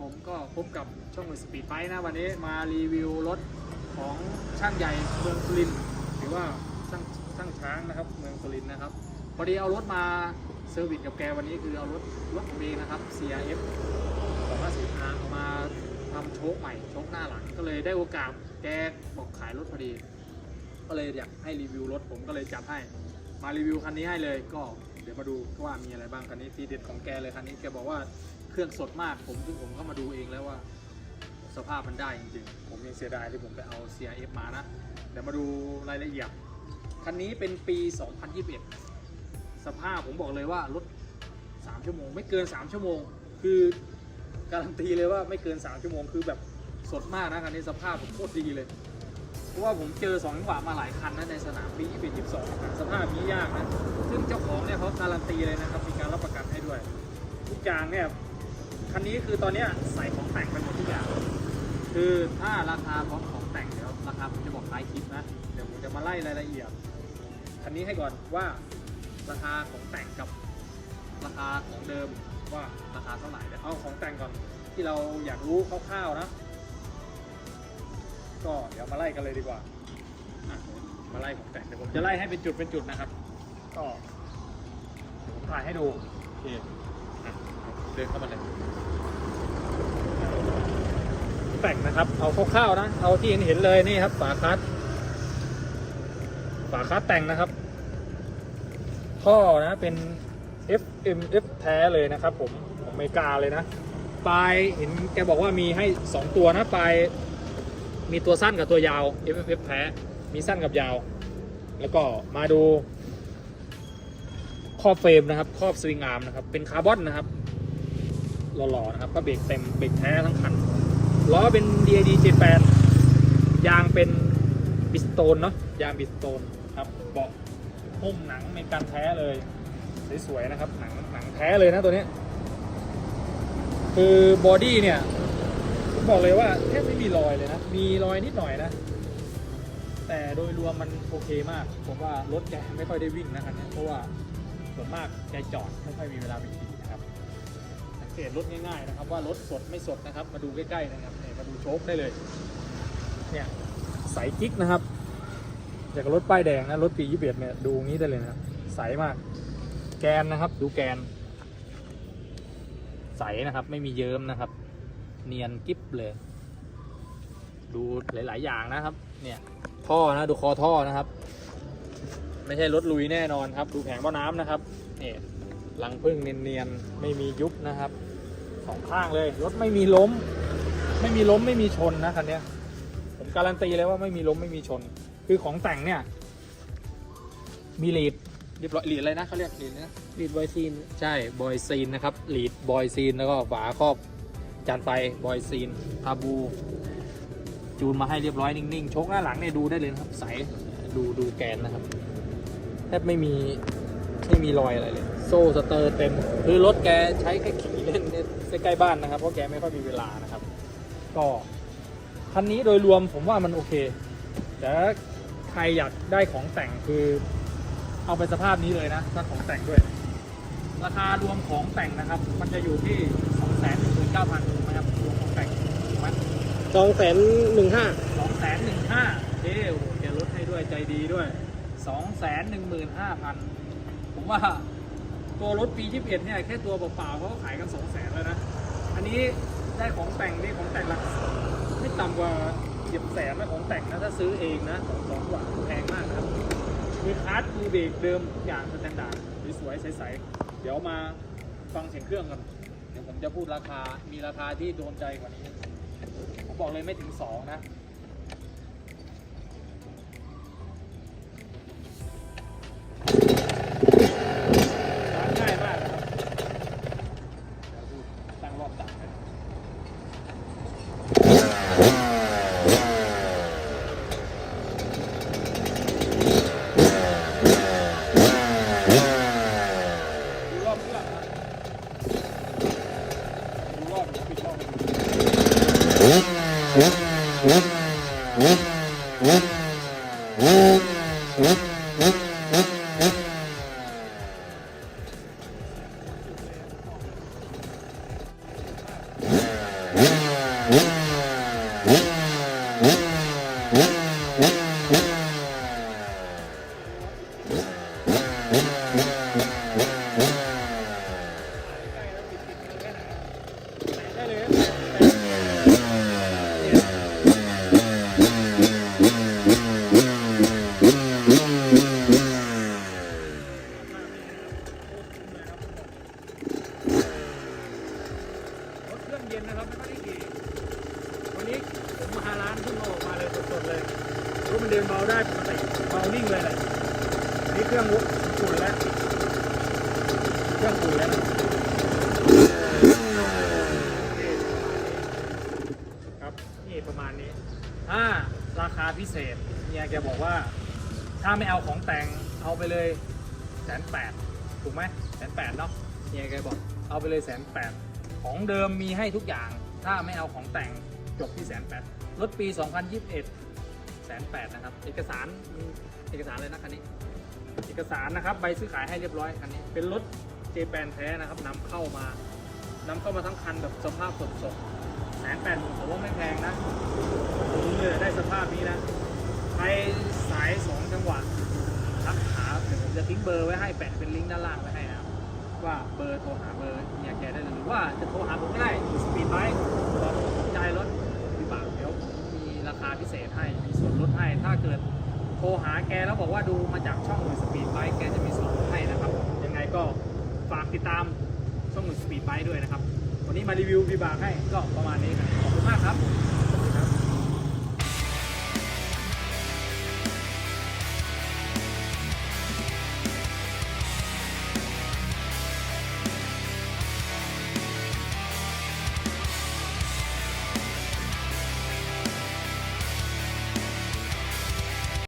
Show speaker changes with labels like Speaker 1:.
Speaker 1: ผมก็พบกับช่องสปีดไฟนะวันนี้มารีวิวรถของช่างใหญ่เมืองสุรินทร์หรือว่าช่างช่างช้างนะครับ เมืองสุรินทร์นะครับพอดีเอารถมาเซอร์วิสกับแกวันนี้คือเอารถรถของเบนะครับ CRF 250 R เอามาทำโชคใหม่โชคหน้าหลังก็เลยได้โอกาสแกบอกขายรถพอดี ก็เลยอยากให้รีวิวรถผมก็เลยจับให้ มารีวิวคันนี้ให้เลยก็ เดี๋ยวมาดูว่ามีอะไรบ้างคันนี้ทีเด็ดของแกเลยคันนี้แกบอกว่าเครื่องสดมากผมซึ่งผมก็มาดูเองแล้วว่า สภาพมันได้จริงๆ ผมยังเสียดายที่ผมไปเอา CRF มานะ เดี๋ยวมาดูรายละเอียดคันนี้เป็นปี 2021 สภาพผมบอกเลยว่ารถ 3 ชั่วโมง ไม่เกิน 3 ชั่วโมง คือการันตีเลยว่าไม่เกิน 3 ชั่วโมงคือแบบสดมากนะคันนี้สภาพผมโคตรดีเลยเพราะว่าผมเจอ2จังหวะมาหลายคันนะในสนามปี21 22สภาพนี้ยากนะซึ่ง การันตีเลยนะครับ มีการรับประกันให้ด้วย ทุกอย่างเนี่ย คันนี้คือตอนนี้ใส่ของแต่งไปหมดทุกอย่าง คือถ้าราคาพร้อมของแต่งเดี๋ยวราคาผมจะบอกท้ายคลิปนะ เดี๋ยวผมจะมาไล่รายละเอียด คันนี้ให้ก่อนว่าราคาของแต่งกับราคาของเดิมว่าราคาเท่าไหร่เดี๋ยวเอาของแต่งก่อนที่เราอยากรู้คร่าวๆนะ ก็เดี๋ยวมาไล่กันเลยดีกว่า มาไล่ของแต่งเดี๋ยวผมจะไล่ให้เป็นจุดเป็นจุดนะครับ ก็ ถ่ายให้ดูโอเคอะเดินเข้ามาเลยแต่งนะครับ เอาคร่าวๆนะ เอาที่เห็นเลยนี่ครับ ฝาคัสฝาคัสแต่งนะครับ ท่อนะเป็น FMF แท้เลยนะครับ ผมของอเมริกาเลยนะ ปลายเห็นแกบอกว่ามีให้ 2 ตัวนะปลายมีตัวสั้นกับตัวยาว FFF แท้มีสั้นกับยาว แล้วก็มาดู ครอบเฟรมนะครับครอบสวิงอาร์มนะครับเป็นคาร์บอนนะครับหล่อๆนะครับก็เบรกเต็มเบรกแท้ทั้งคันล้อเป็น DID 78ยางเป็นบิสโตนเนาะยางบิสโตนครับเบาะหุ้มหนังเป็นการแท้เลยสวยๆนะครับหนังหนังแท้เลยนะตัวนี้คือบอดี้เนี่ยผมบอกเลยว่าแทบไม่มีรอยเลยนะ มีรอยนิดหน่อยนะ แต่โดยรวมมันโอเคมาก ผมว่ารถแกไม่ค่อยได้วิ่งนะคันนี้เพราะว่า ส่วนมากแกจอดไม่ค่อยมีเวลาไปขี่นะครับ สังเกตรถง่ายๆนะครับว่ารถสดไม่สดนะครับ มาดูใกล้ๆนะครับเนี่ยมาดูโชคได้เลย เนี่ยใสกิ๊กนะครับอยากรถป้ายแดงนะรถปียี่สิบเอ็ดเนี่ยดูงี้ได้เลยนะครับใสมาก แกนนะครับ ดูแกน ใสนะครับ ไม่มีเยิ้มนะครับ เนียนกิ๊บเลย ดูหลาย ๆ อย่างนะครับ เนี่ยท่อนะดูคอท่อนะครับ ไม่ใช่รถลุยแน่นอนครับ ดูแผงว่าน้ำนะครับเนี่ยรังพึ่งเนียนๆไม่มียุบนะครับสองข้างเลย รถไม่มีล้ม ไม่มีล้มไม่มีชนนะคันเนี้ยผมการันตีเลยว่าไม่มีล้มไม่มีชน คือของแต่งเนี่ย มีลีดเรียบร้อยลีดอะไรนะเขาเรียกลีดนะ
Speaker 2: รีดไวซีน
Speaker 1: ใช่บอยซีนนะครับลีดบอยซีนแล้วก็ฝาครอบจานไฟบอยซีนอาบู จูนมาให้เรียบร้อยนิ่งๆโชคหน้าหลังเนี่ยดูได้เลยนะครับใสดูดูแกนนะครับ แทบไม่มีไม่มีรอยอะไรเลย โซ่สเตอร์เต็ม คือรถแกใช้แค่ขี่เล่นเนี่ยใกล้ๆบ้านนะครับ เพราะแกไม่ค่อยมีเวลานะครับ ก็คันนี้โดยรวมผมว่ามันโอเค แต่ถ้าใครอยากได้ของแต่งคือเอาไปสภาพนี้เลยนะถ้าของแต่งด้วย ราคารวมของแต่งนะครับ มันจะอยู่ที่2 1 9 0 0 0ถูกไหมครับรวมของแต่งถูกไหม
Speaker 2: สองแสนหนึ่งห้า
Speaker 1: สองแสนหนึ่งห้าเอ้โหแกลดให้ด้วยใจดีด้วย สองแสนหนึ่งหมื่นห้าพันผมว่าตัวรถปีที่เอ็ดเนี่ยแค่ตัวเปล่าๆเขาก็ขายกันสองแสนแล้วนะ อันนี้ได้ของแต่งนี่ของแต่งหลักไม่ต่ำกว่าเหยียบแสนนะของแต่งนะถ้าซื้อเองนะของสองกว่าแพงมากนะครับมีคาร์ดมีเบรกเดิมทุกอย่างสแตนดาร์ดสวยๆใสๆเดี๋ยวมาฟังเสียงเครื่องกันเดี๋ยวผมจะพูดราคามีราคาที่โดนใจกว่านี้ผมบอกเลยไม่ถึงสองนะ ร้านง่ายมากนะครับเดี๋ยวดูตั้งรอบตักกันดูรอบเครื่องนะดูรอบเดี๋ยวปิดรอบให้ดู เนะครับไม่ค่อยได้ขี่วันนี้ผมมาหาร้านเพิ่งเออกมาเลยสดๆเลยรถมันเดินเบาได้ปกติเบานิ่งเลยแหละนี่เครื่องวุ้ฝุ่นแล้ว เครื่องฝุ่นแล้วครับนี่ประมาณนี้ ถ้าราคาพิเศษเนี่ยแกบอกว่าถ้าไม่เอาของแต่งเอาไปเลยแสนแปดถูกไหมแสนแปดเนาะเนี่ยแกบอกเอาไปเลยแสนแปด ของเดิมมีให้ทุกอย่าง ถ้าไม่เอาของแต่งจบที่แสนแปดรถปี 2021แสนแปดนะครับ เอกสารเอกสารเลยนะคันนี้ เอกสารนะครับใบซื้อขายให้เรียบร้อยคันนี้ เป็นรถเจแปนแท้นะครับนำเข้ามานำเข้ามาทั้งคันแบบสภาพสดๆแสนแปดผมว่าไม่แพงนะผมเลยได้สภาพนี้นะใครสายสองจังหวะทักหาเดี๋ยวผมจะทิ้งเบอร์ไว้ให้แปะเป็นลิงก์ด้านล่าง โทรหาเบอร์เฮียแกได้เลยหรือว่าจะโทรหาผมก็ได้สปีดไบค์บอกใจายรถวิบากเดี๋ยวมีราคาพิเศษให้มีส่วนลดให้ถ้าเกิดโทรหาแกแล้วบอกว่าดูมาจากช่องหนึ่งสปีดไบค์แกจะมีส่วนลดให้นะครับ ยังไงก็ฝากติดตามช่องหนึ่งสปีดไบค์ด้วยนะครับ วันนี้มารีวิววิบากให้ก็ประมาณนี้ครับขอบคุณมากครับ